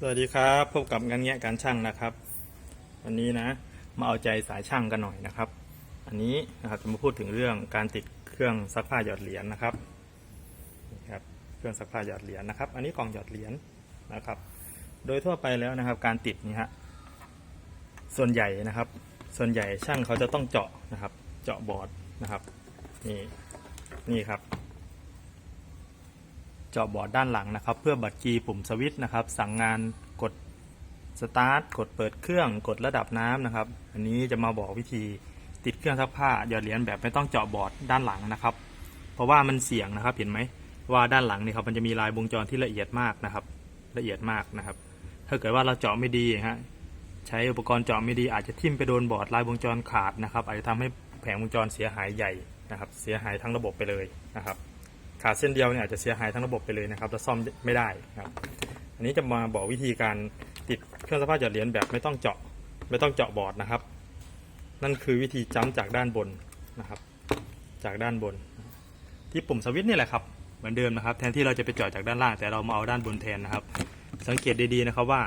สวัสดีครับพบกับงานเงี้ยการช่างนะครับ วันนี้นะ มาเอาใจสายช่างกันหน่อยนะครับ อันนี้นะครับจะมาพูดถึงเรื่องการติดเครื่องซักผ้าหยอดเหรียญนะครับนี่ครับ เครื่องซักผ้าหยอดเหรียญนะครับ อันนี้กล่องหยอดเหรียญนะครับ โดยทั่วไปแล้วนะครับ การติดนี่ฮะส่วนใหญ่นะครับ ส่วนใหญ่ช่างเขาจะต้องเจาะนะครับ เจาะบอร์ดนะครับ นี่นี่ครับ เจาะบอร์ดด้านหลังนะครับ เพื่อบัตรคีย์ปุ่มสวิตช์นะครับ สั่งงานกดสตาร์ทกดเปิดเครื่องกดระดับน้ำนะครับ อันนี้จะมาบอกวิธีติดเครื่องซักผ้าหยอดเหรียญแบบไม่ต้องเจาะบอร์ดด้านหลังนะครับ เพราะว่ามันเสี่ยงนะครับเห็นไหมว่าด้านหลังนี่ครับมันจะมีลายวงจรที่ละเอียดมากนะครับ ละเอียดมากนะครับ ถ้าเกิดว่าเราเจาะไม่ดีฮะใช้อุปกรณ์เจาะไม่ดีอาจจะทิ่มไปโดนบอร์ดลายวงจรขาดนะครับ อาจจะทำให้แผงวงจรเสียหายใหญ่นะครับ เสียหายทั้งระบบไปเลยนะครับ ขาดเส้นเดียวเนี่ยอาจจะเสียหายทั้งระบบไปเลยนะครับแล้วซ่อมไม่ได้ครับอันนี้จะมาบอกวิธีการติดเครื่องซักผ้าหยอดเหรียญแบบไม่ต้องเจาะไม่ต้องเจาะบอร์ดนะครับ นั่นคือวิธีจ้ำจากด้านบนนะครับ จากด้านบน ที่ปุ่มสวิตช์นี่แหละครับเหมือนเดิมนะครับ แทนที่เราจะไปเจาะจากด้านล่างแต่เรามาเอาด้านบนแทนนะครับ สังเกตดีๆนะครับว่า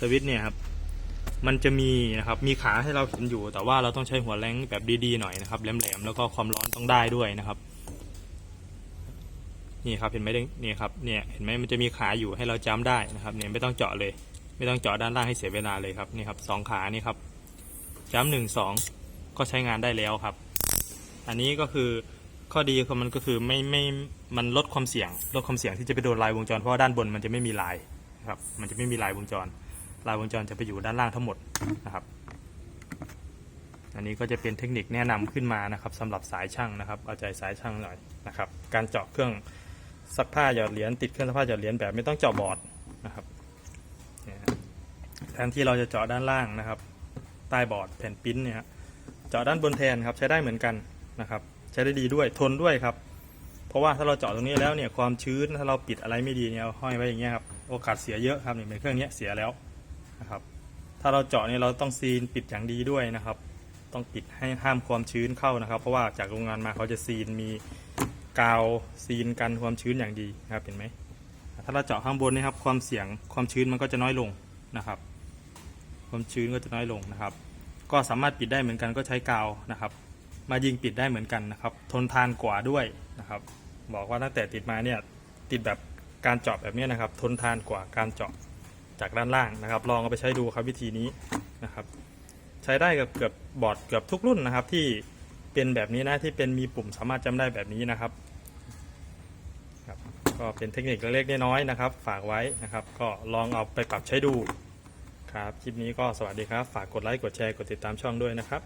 สวิตช์เนี่ยครับมันจะมีนะครับมีขาให้เราเห็นอยู่ แต่ว่าเราต้องใช้หัวแรงแบบดีๆหน่อยนะครับแหลมๆแล้วก็ความร้อนต้องได้ด้วยนะครับ นี่ครับเห็นไหมนี่ครับเนี่ยเห็นไหมมันจะมีขาอยู่ให้เราจ้ำได้นะครับเนี่ยไม่ต้องเจาะเลย ไม่ต้องเจาะด้านล่างให้เสียเวลาเลยครับนี่ครับสองขานี่ครับจ้ำหนึ่งสองก็ใช้งานได้แล้วครับ อันนี้ก็คือข้อดีของมันก็คือไม่ไม่มันลดความเสี่ยงลดความเสี่ยงที่จะไปโดนลายวงจร เพราะว่าด้านบนมันจะไม่มีลายนะครับมันจะไม่มีลายวงจร ลายวงจรจะไปอยู่ด้านล่างทั้งหมดนะครับ อันนี้ก็จะเป็นเทคนิคแนะนำขึ้นมานะครับสำหรับสายช่างนะครับ เอาใจสายช่างหน่อยนะครับ การเจาะเครื่อง ซักผ้าหยอดเหรียญติดเครื่องซักผ้าหยอดเหรียญแบบไม่ต้องเจาะบอร์ดนะครับแทนที่เราจะเจาะด้านล่างนะครับ ใต้บอร์ดแผ่นปิ้นเนี่ยเจาะด้านบนแทนครับใช้ได้เหมือนกันนะครับ ใช้ได้ดีด้วยทนด้วยครับ เพราะว่าถ้าเราเจาะตรงนี้แล้วเนี่ยความชื้นถ้าเราปิดอะไรไม่ดีเนี่ยห้อยไว้อย่างเงี้ยครับโอกาสเสียเยอะครับนี่เป็นเครื่องนี้เสียแล้วนะครับ ถ้าเราเจาะเนี่ยเราต้องซีนปิดอย่างดีด้วยนะครับ ต้องปิดให้ห้ามความชื้นเข้านะครับ เพราะว่าจากโรงงานมาเขาจะซีนมี กาวซีนกันความชื้นอย่างดีนะครับเห็นไหมถ้าเราเจาะข้างบนนี่ครับ ความเสี่ยงความชื้นมันก็จะน้อยลงนะครับ ความชื้นก็จะน้อยลงนะครับ ก็สามารถปิดได้เหมือนกันก็ใช้กาวนะครับ มายิงปิดได้เหมือนกันนะครับ ทนทานกว่าด้วยนะครับ บอกว่าตั้งแต่ติดมาเนี่ยติดแบบการเจาะแบบนี้นะครับ ทนทานกว่าการเจาะจากด้านล่างนะครับ ลองเอาไปใช้ดูครับวิธีนี้นะครับ ใช้ได้กับเกือบบอร์ดเกือบทุกรุ่นนะครับที่ เป็นแบบนี้นะที่เป็นมีปุ่มสามารถจำได้แบบนี้นะครับครับก็เป็นเทคนิคเล็กๆน้อยๆนะครับ ฝากไว้นะครับ ก็ลองเอาไปปรับใช้ดูครับคลิปนี้ก็สวัสดีครับ ฝากกดไลค์กดแชร์กดติดตามช่องด้วยนะครับ